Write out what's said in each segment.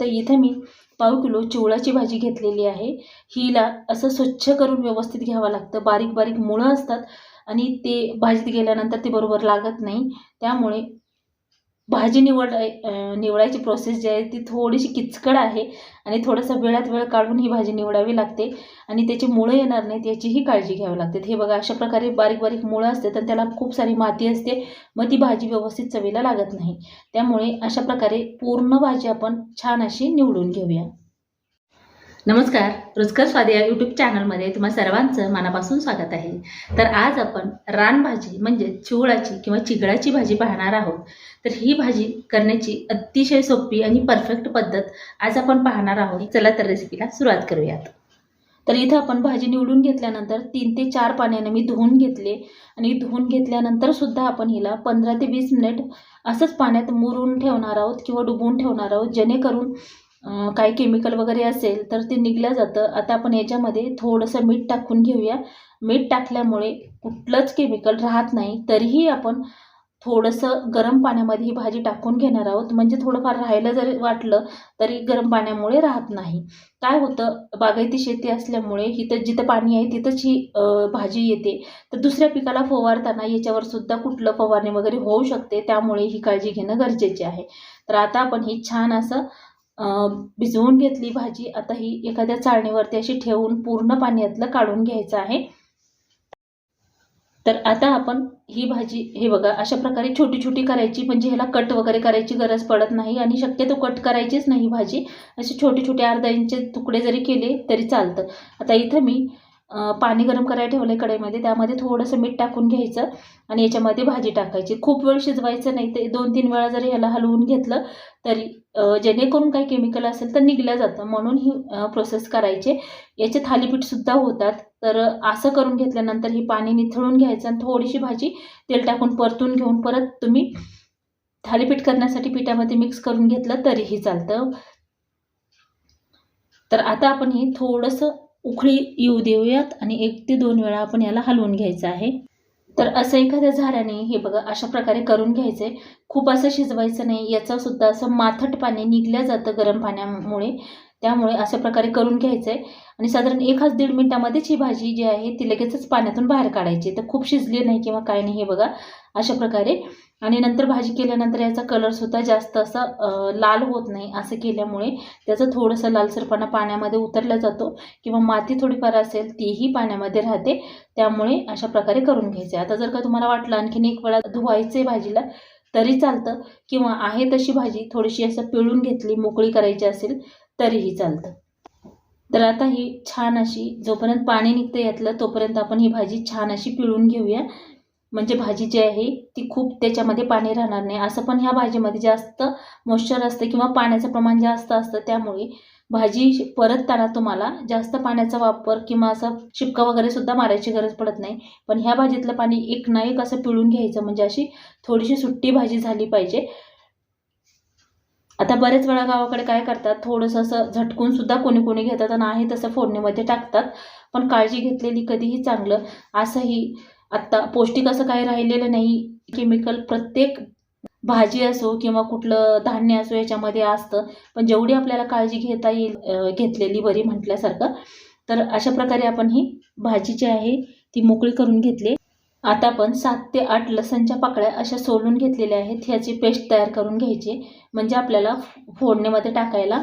तर इथे मी पाव किलो चिवळाची भाजी घेतलेली आहे. हिला असं स्वच्छ करून व्यवस्थित घ्यावं लागतं. बारीक बारीक मुळं असतात आणि ते भाजीत गेल्यानंतर ते बरोबर लागत नाही. त्यामुळे भाजी निवड निवडायची प्रोसेस जी आहे ती थोडीशी किचकट आहे आणि थोडासा वेळात वेळ काढून ही भाजी निवडावी लागते आणि त्याची मुळं येणार नाहीत याचीही काळजी घ्यावी लागते. हे बघा अशा प्रकारे बारीक बारीक मुळं असते तर त्याला खूप सारी माती असते मग ती भाजी व्यवस्थित चवीला लागत नाही. त्यामुळे अशा प्रकारे पूर्ण भाजी आपण छान अशी निवडून घेऊया. नमस्कार रुचकर स्वाद या यूट्यूब चॅनलमध्ये तुम्हा सर्वांचं मनापासून स्वागत आहे. तर आज आपण रानभाजी म्हणजे चिवळाची किंवा चिगळाची भाजी पाहणार आहोत. तर ही भाजी करण्याची अतिशय सोपी आणि परफेक्ट पद्धत आज आपण पाहणार आहोत. चला तर रेसिपीला सुरुवात करूयात. तर इथं आपण भाजी निवडून घेतल्यानंतर तीन ते चार पाण्याने मी धुवून घेतले आणि धुवून घेतल्यानंतर सुद्धा आपण हिला पंधरा ते वीस मिनिट असंच पाण्यात मुरून ठेवणार आहोत किंवा डुबवून ठेवणार आहोत जेणेकरून काही केमिकल वगैरे असेल तर ते निघलं जातं. आता आपण याच्यामध्ये थोडंसं मीठ टाकून घेऊया. मीठ टाकल्यामुळे कुठलंच केमिकल राहत नाही. तरीही आपण थोडंसं गरम पाण्यामध्ये ही भाजी टाकून घेणार आहोत. म्हणजे थोडंफार राहायला जरी वाटलं तरी गरम पाण्यामुळे राहत नाही. काय होतं? बागायती शेती असल्यामुळे इथं जिथं पाणी आहे तिथंच ही भाजी येते. तर दुसऱ्या पिकाला फवारताना याच्यावर सुद्धा कुठलं फवारणी वगैरे होऊ शकते. त्यामुळे ही काळजी घेणं गरजेचे आहे. तर आता आपण ही छान असं भिजवून घेतली भाजी. आता ही एखाद्या चाळणीवरती अशी ठेवून पूर्ण पाण्यातलं काढून घ्यायचं आहे. तर आता आपण ही भाजी हे बघा अशा प्रकारे छोटी छोटी करायची म्हणजे ह्याला कट वगैरे करायची गरज पडत नाही आणि शक्यतो कट करायचीच नाही भाजी. असे छोटे छोटे अर्धा इंचे तुकडे जरी केले तरी चालतं. आता इथं मी पाणी गरम करायला ठेवलं आहे कढईमध्ये. त्यामध्ये थोडंसं मीठ टाकून घ्यायचं आणि याच्यामध्ये भाजी टाकायची. खूप वेळ शिजवायचं नाही. ते दोन तीन वेळा जरी ह्याला हलवून घेतलं तरी जेणेकरून काही केमिकल असेल तर निघलं जातं. म्हणून ही प्रोसेस करायचे. याचे थालीपीठसुद्धा होतात. तर असं करून घेतल्यानंतर ही पाणी निथळून घ्यायचं आणि थोडीशी भाजी तेल टाकून परतून घेऊन परत तुम्ही थालीपीठ करण्यासाठी पिठामध्ये मिक्स करून घेतलं तरीही चालतं. तर आता आपण हे थोडंसं उकळी येऊ देऊयात आणि एक ते दोन वेळा आपण याला हलवून घ्यायचं आहे. तर असं एखाद्या झाडाने हे बघा अशा प्रकारे करून घ्यायचं आहे खूप असं शिजवायचं नाही. याचं सुद्धा असं माथट पाणी निघलं जातं गरम पाण्यामुळे. त्यामुळे अशा प्रकारे करून घ्यायचं आहे आणि साधारण एकाच दीड मिनटामध्येच ही भाजी जी आहे ती लगेचच पाण्यातून बाहेर काढायची. तर खूप शिजली नाही किंवा काय नाही हे बघा अशा प्रकारे. आणि नंतर भाजी केल्यानंतर याचा कलरसुद्धा जास्त असा लाल होत नाही असं केल्यामुळे त्याचं थोडंसं लालसरपणा पाण्यामध्ये उतरला जातो किंवा माती थोडीफार असेल तीही पाण्यामध्ये राहते. त्यामुळे अशा प्रकारे करून घ्यायचे. आता जर का तुम्हाला वाटलं आणखीन एक वेळा धुवायचं आहे भाजीला तरी चालतं. किंवा आहे तशी भाजी थोडीशी असं पिळून घेतली मोकळी करायची असेल तरीही चालतं. तर आता ही छान अशी जोपर्यंत पाणी निघतं यातलं तोपर्यंत आपण ही भाजी छान अशी पिळून घेऊया. म्हणजे भाजी जी आहे ती खूप त्याच्यामध्ये पाणी राहणार नाही. असं पण ह्या भाजीमध्ये जास्त मॉइश्चर असतं किंवा पाण्याचं प्रमाण जास्त असतं त्यामुळे भाजी परतताना तुम्हाला जास्त पाण्याचा वापर किंवा असं शिपका वगैरे सुद्धा मारायची गरज पडत नाही. पण ह्या भाजीतलं पाणी एक ना एक असं पिळून घ्यायचं म्हणजे अशी थोडीशी सुट्टी भाजी झाली पाहिजे. आता बरेच वेळा गावाकडे काय करतात थोडंसं असं झटकून सुद्धा कोणी कोणी घेतात आणि आहे तसं फोडणीमध्ये टाकतात. पण काळजी घेतलेली कधीही चांगलं. असंही आत्ता पौष्टिक असं काही राहिलेलं नाही. केमिकल प्रत्येक भाजी असो किंवा कुठलं धान्य असो याच्यामध्ये असतं. पण जेवढी आपल्याला काळजी घेता येईल घेतलेली बरी म्हटल्यासारखं तर अशा प्रकारे आपण ही भाजी जी आहे ती मोकळी करून घेतली. आता आपण सात ते आठ लसणच्या पाकळ्या अशा सोलून घेतलेल्या आहेत. ह्याची पेस्ट तयार करून घ्यायची. म्हणजे आपल्याला फोडणीमध्ये टाकायला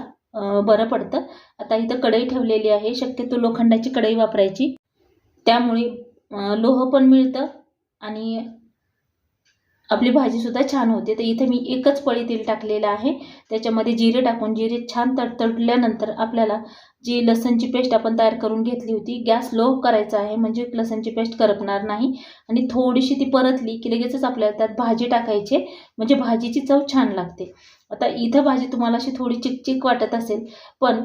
बरं पडतं. आता इथं कढई ठेवलेली आहे. शक्यतो लोखंडाची कढई वापरायची. त्यामुळे लोह पण मिळतं आणि आपली भाजीसुद्धा छान होते. तर इथे मी एकच पळी तेल टाकलेलं आहे. त्याच्यामध्ये जिरे टाकून जिरे छान तडतडल्यानंतर आपल्याला जी लसणची पेस्ट आपण तयार करून घेतली होती गॅस लो करायचा आहे म्हणजे लसणची पेस्ट करपणार नाही. आणि थोडीशी ती परतली की लगेचच आपल्याला त्यात भाजी टाकायची म्हणजे भाजीची चव छान लागते. आता इथं भाजी तुम्हाला अशी थोडी चिकचिक वाटत असेल पण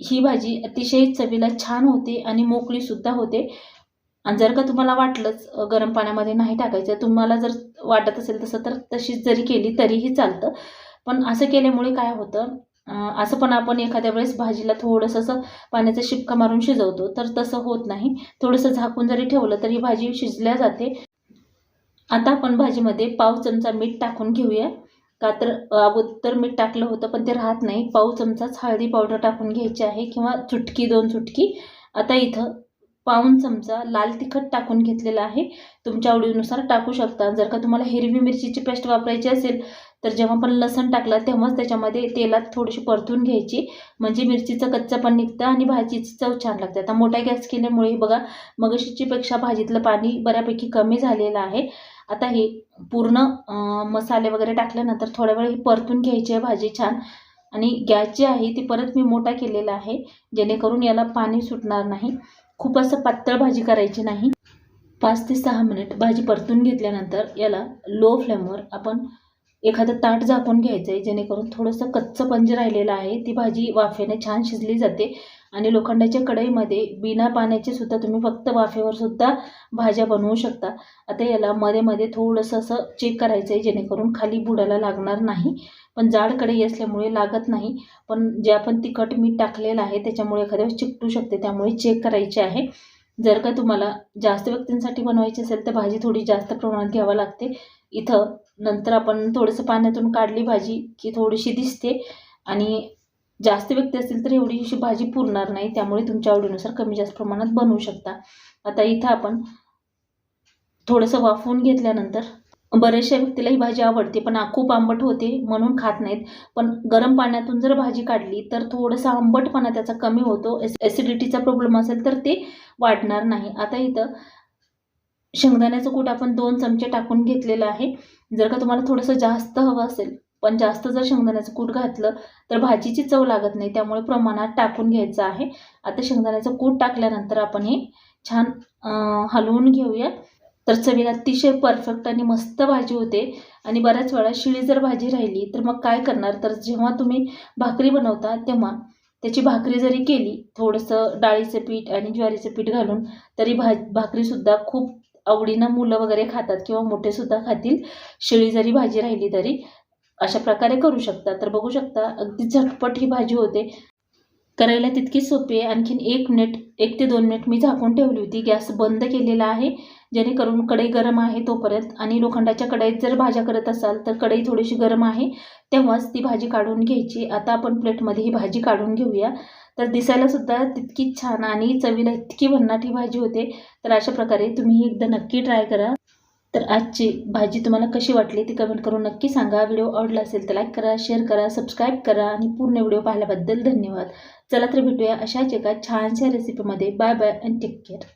ही भाजी अतिशय चवीला छान होते आणि मोकळीसुद्धा होते. आणि जर का तुम्हाला वाटलंच गरम पाण्यामध्ये नाही टाकायचं तुम्हाला जर वाटत असेल तसं तर तशीच जरी केली तरीही चालतं. पण असं केल्यामुळे काय होतं असं पण आपण एखाद्या वेळेस भाजीला थोडंसं असं पाण्याचा शिपका मारून शिजवतो तर तसं होत नाही. थोडंसं झाकून जरी ठेवलं तरी भाजी शिजल्या जाते. आता आपण भाजीमध्ये पाव चमचा मीठ टाकून घेऊया. का तर अगोदर मीठ टाकलं होतं पण ते राहत नाही. पाव चमचाच हळदी पावडर टाकून घ्यायची आहे किंवा चुटकी दोन चुटकी. आता इथं पाऊण चमचा लाल तिखट टाकून घेतलेलं आहे. तुमच्या आवडीनुसार टाकू शकता. जर का तुम्हाला हिरवी मिरचीची पेस्ट वापरायची असेल तर जेव्हा आपण लसण टाकला तेव्हाच त्याच्यामध्ये तेलात थोडीशी परतून घ्यायची. म्हणजे मिरचीचं कच्चं पण निघतं आणि भाजीची चव छान लागते. आता मोठ्या गॅस केल्यामुळे बघा मगशीचीपेक्षा भाजीतलं पाणी बऱ्यापैकी कमी झालेलं आहे. आता हे पूर्ण मसाले वगैरे टाकल्यानंतर थोड्या वेळ ही परतून घ्यायची आहे भाजी छान. आणि गॅस जी आहे ती परत मी मोठा केलेला आहे जेणेकरून याला पाणी सुटणार नाही. खूप असं पातळ भाजी करायची नाही. पाच ते सहा मिनिट भाजी परतून घेतल्यानंतर याला लो फ्लेमवर आपण एखादं ताट झाकून घ्यायचं आहे जेणेकरून थोडंसं कच्चं पंज राहिलेलं आहे ती भाजी वाफेने छान शिजली जाते. आणि लोखंडाच्या कढईमध्ये बिना पाण्याचे सुद्धा तुम्ही फक्त वाफेवर सुद्धा भाज्या बनवू शकता. आता याला मध्ये मध्ये थोडंसं असं चेक करायचं आहे जेणेकरून खाली बुडाला लागणार नाही. पण जाड कढई असल्यामुळे लागत नाही. पण जे आपण तिखट मीठ टाकलेलं आहे त्याच्यामुळे एखाद्या चिकटू शकते त्यामुळे चेक करायचे आहे. जर का तुम्हाला जास्त व्यक्तींसाठी बनवायची असेल तर भाजी थोडी जास्त प्रमाणात घ्यावं लागते. इथं नंतर आपण थोडंसं पाण्यातून काढली भाजी की थोडीशी दिसते आणि जास्त व्यक्ती असतील तर एवढी अशी भाजी पुरणार नाही. त्यामुळे तुमच्या आवडीनुसार कमी जास्त प्रमाणात बनवू शकता. आता इथं आपण थोडंसं वाफवून घेतल्यानंतर बऱ्याचशा व्यक्तीला ही भाजी आवडते पण खूप आंबट होते म्हणून खात नाहीत. पण गरम पाण्यातून जर भाजी काढली तर थोडंसं आंबटपणा त्याचा कमी होतो. एस ॲसिडिटीचा प्रॉब्लेम असेल तर ते वाढणार नाही. आता इथं शेंगदाण्याचं कूट आपण दोन चमचे टाकून घेतलेलं आहे. जर का तुम्हाला थोडंसं जास्त हवं असेल पण जास्त जर शेंगदाण्याचं कूट घातलं तर भाजीची चव लागत नाही त्यामुळे प्रमाणात टाकून घ्यायचं आहे. आता शेंगदाण्याचं कूट टाकल्यानंतर आपण हे छान हलवून घेऊया तर चवीला अतिशय परफेक्ट आणि मस्त भाजी होते. आणि बऱ्याच वेळा शिळी जर भाजी राहिली तर मग काय करणार? तर जेव्हा तुम्ही भाकरी बनवता तेव्हा त्याची भाकरी जरी केली थोडंसं डाळीचं पीठ आणि ज्वारीचं पीठ घालून तरी भा भाकरीसुद्धा खूप आवडीनं मुलं वगैरे खातात किंवा मोठेसुद्धा खातील शिळी जरी भाजी राहिली तरी अशा प्रकारे करू शकता तर बघू शकता अगदी झटपट ही भाजी होते. करायला तितकी सोपी आहे. आणखीन एक मिनिट एक ते दोन मिनिट मी झाकून ठेवली होती. गॅस बंद केलेला आहे जेणेकरून कढई गरम आहे तोपर्यंत. आणि लोखंडाच्या कढईत जर भाज्या करत असाल तर कढई थोडीशी गरम आहे तेव्हाच ती भाजी काढून घ्यायची. आता आपण प्लेटमध्ये ही भाजी काढून घेऊया. तर दिसायला सुद्धा तितकीच छान आणि चवीला इतकी भन्नाटी भाजी होते. तर अशा प्रकारे तुम्ही एकदा नक्की ट्राय करा. तर आजची भाजी तुम्हाला कशी वाटली ती कमेंट करून नक्की सांगा. व्हिडिओ आवडला असेल तर लाईक करा शेअर करा सबस्क्राईब करा आणि पूर्ण व्हिडिओ पाहिल्याबद्दल धन्यवाद. चला तर भेटूया अशाच एका छानशा रेसिपीमध्ये bye bye and take care